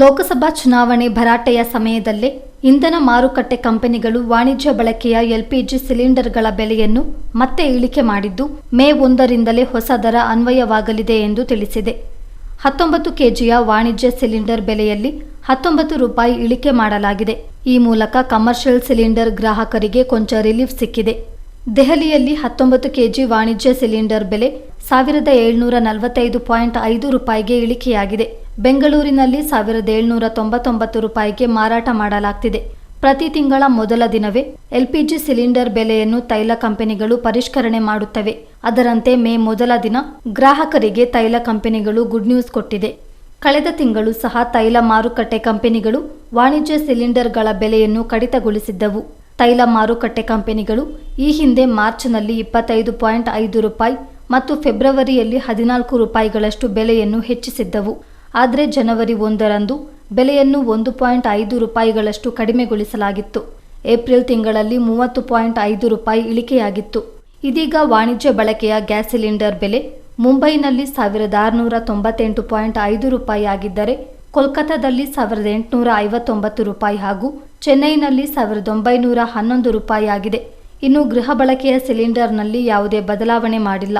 ಲೋಕಸಭಾ ಚುನಾವಣೆ ಭರಾಟೆಯ ಸಮಯದಲ್ಲೇ ಇಂಧನ ಮಾರುಕಟ್ಟೆ ಕಂಪನಿಗಳು ವಾಣಿಜ್ಯ ಬಳಕೆಯ ಎಲ್ಪಿಜಿ ಸಿಲಿಂಡರ್ಗಳ ಬೆಲೆಯನ್ನು ಮತ್ತೆ ಇಳಿಕೆ ಮಾಡಿದ್ದು, ಮೇ ಒಂದರಿಂದಲೇ ಹೊಸ ದರ ಅನ್ವಯವಾಗಲಿದೆ ಎಂದು ತಿಳಿಸಿದೆ. ಹತ್ತೊಂಬತ್ತು ಕೆಜಿಯ ವಾಣಿಜ್ಯ ಸಿಲಿಂಡರ್ ಬೆಲೆಯಲ್ಲಿ ಹತ್ತೊಂಬತ್ತು ರೂಪಾಯಿ ಇಳಿಕೆ ಮಾಡಲಾಗಿದೆ. ಈ ಮೂಲಕ ಕಮರ್ಷಿಯಲ್ ಸಿಲಿಂಡರ್ ಗ್ರಾಹಕರಿಗೆ ಕೊಂಚ ರಿಲೀಫ್ ಸಿಕ್ಕಿದೆ. ದೆಹಲಿಯಲ್ಲಿ ಹತ್ತೊಂಬತ್ತು ಕೆಜಿ ವಾಣಿಜ್ಯ ಸಿಲಿಂಡರ್ ಬೆಲೆ ಸಾವಿರದ ಏಳ್ನೂರ ನಲವತ್ತೈದು ಪಾಯಿಂಟ್ ಐದು ರೂಪಾಯಿಗೆ ಇಳಿಕೆಯಾಗಿದೆ. ಬೆಂಗಳೂರಿನಲ್ಲಿ ಸಾವಿರದ ಏಳ್ನೂರ ತೊಂಬತ್ತೊಂಬತ್ತು ರೂಪಾಯಿಗೆ ಮಾರಾಟ ಮಾಡಲಾಗ್ತಿದೆ. ಪ್ರತಿ ತಿಂಗಳ ಮೊದಲ ದಿನವೇ ಎಲ್ಪಿಜಿ ಸಿಲಿಂಡರ್ ಬೆಲೆಯನ್ನು ತೈಲ ಕಂಪನಿಗಳು ಪರಿಷ್ಕರಣೆ ಮಾಡುತ್ತವೆ. ಅದರಂತೆ ಮೇ ಮೊದಲ ದಿನ ಗ್ರಾಹಕರಿಗೆ ತೈಲ ಕಂಪನಿಗಳು ಗುಡ್ ನ್ಯೂಸ್ ಕೊಟ್ಟಿದೆ. ಕಳೆದ ತಿಂಗಳು ಸಹ ತೈಲ ಮಾರುಕಟ್ಟೆ ಕಂಪನಿಗಳು ವಾಣಿಜ್ಯ ಸಿಲಿಂಡರ್ಗಳ ಬೆಲೆಯನ್ನು ಕಡಿತಗೊಳಿಸಿದ್ದವು. ತೈಲ ಮಾರುಕಟ್ಟೆ ಕಂಪನಿಗಳು ಈ ಹಿಂದೆ ಮಾರ್ಚ್ನಲ್ಲಿ ಇಪ್ಪತ್ತೈದು ಪಾಯಿಂಟ್ ಐದು ರೂಪಾಯಿ ಮತ್ತು ಫೆಬ್ರವರಿಯಲ್ಲಿ ಹದಿನಾಲ್ಕು ರೂಪಾಯಿಗಳಷ್ಟು ಬೆಲೆಯನ್ನು ಹೆಚ್ಚಿಸಿದ್ದವು. ಆದರೆ ಜನವರಿ ಒಂದರಂದು ಬೆಲೆಯನ್ನು ಒಂದು ಪಾಯಿಂಟ್ ಐದು ರೂಪಾಯಿಗಳಷ್ಟು ಕಡಿಮೆಗೊಳಿಸಲಾಗಿತ್ತು. ಏಪ್ರಿಲ್ ತಿಂಗಳಲ್ಲಿ ಮೂವತ್ತು ಪಾಯಿಂಟ್ ಐದು ರೂಪಾಯಿ ಇಳಿಕೆಯಾಗಿತ್ತು. ಇದೀಗ ವಾಣಿಜ್ಯ ಬಳಕೆಯ ಗ್ಯಾಸ್ ಸಿಲಿಂಡರ್ ಬೆಲೆ ಮುಂಬೈನಲ್ಲಿ ಸಾವಿರದ ಆರುನೂರ ತೊಂಬತ್ತೆಂಟು ಪಾಯಿಂಟ್ ಐದು ರೂಪಾಯಿ ಆಗಿದ್ದರೆ ಕೋಲ್ಕತ್ತಾದಲ್ಲಿ ಸಾವಿರದ ಎಂಟುನೂರ ಐವತ್ತೊಂಬತ್ತು ರೂಪಾಯಿ ಹಾಗೂ ಚೆನ್ನೈನಲ್ಲಿ ಸಾವಿರದ ಒಂಬೈನೂರ ಹನ್ನೊಂದು ರೂಪಾಯಿ ಆಗಿದೆ. ಇನ್ನು ಗೃಹ ಬಳಕೆಯ ಸಿಲಿಂಡರ್ನಲ್ಲಿ ಯಾವುದೇ ಬದಲಾವಣೆ ಮಾಡಿಲ್ಲ.